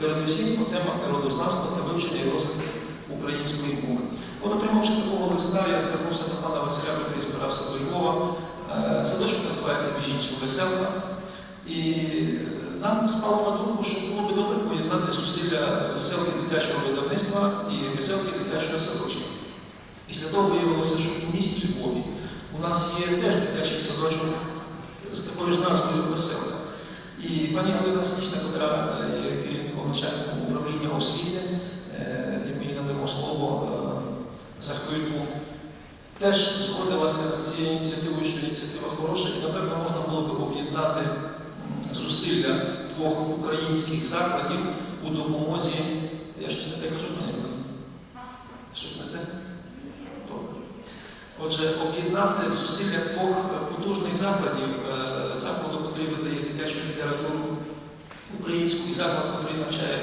передусім по темах народознавства та вивчення і розвитку української мови. От отримавши такого листа, я звернувся до пана Василя, який збирався до Львова. Е, Садочок називається між іншим Веселка. І е, нам спало на думку, що було б добре поєднати зусилля веселки дитячого видавництва і веселки дитячого садочка. Після того виявилося, що в місті Львові у нас є теж дитячий садочок з такою ж назвою Веселка. І пані Галина Сінічна, яка є керівником начальником управління освіти, ми їй надамо слово за хвильку, теж згодилася з цією ініціативою, що ініціатива хороша, і, напевно, можна було б об'єднати зусилля двох українських закладів у допомозі. Я щось не те кажу, Галина? Щось не те? Добре. Отже, об'єднати зусилля двох потужних закладів, дитячу літературу українську і заклад, який навчає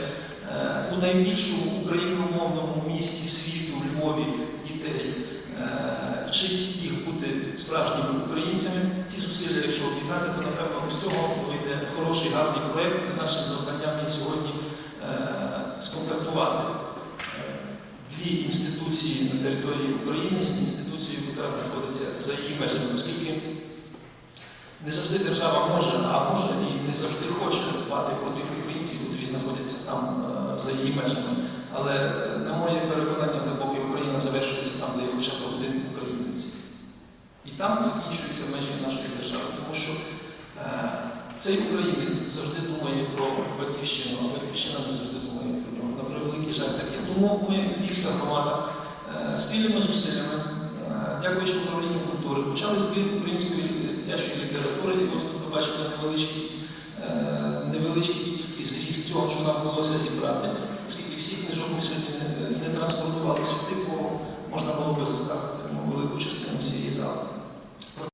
е, у найбільшому україномовному місті світу Львові дітей, е, вчить їх бути справжніми українцями. Ці зусилля, якщо об'єднати, то напевно з цього вийде хороший гарний проєкт. Нашим завданням є сьогодні е, сконтактувати дві інституції на території України з інституцією, яка знаходиться за її межами, оскільки не завжди держава може, а може і не завжди хоче дбати про тих українців, які знаходяться там е, за її межами. Але е, на моє переконання глибоке Україна завершується там, де є хоча б один українець. І там закінчуються межі нашої держави, тому що е, цей українець завжди думає про батьківщину, а батьківщина не завжди думає про нього. На превеликий жаль таке. Тому ми, Львівська громада, е, спільними зусиллями, Е, дякуючи управлінню культури, почали збір української дитячої літератури, і ось ви бачите невеличкий, е, невеличкий тільки зріст цього, що нам вдалося зібрати, оскільки всі книжок ми сьогодні не транспортували сюди. бо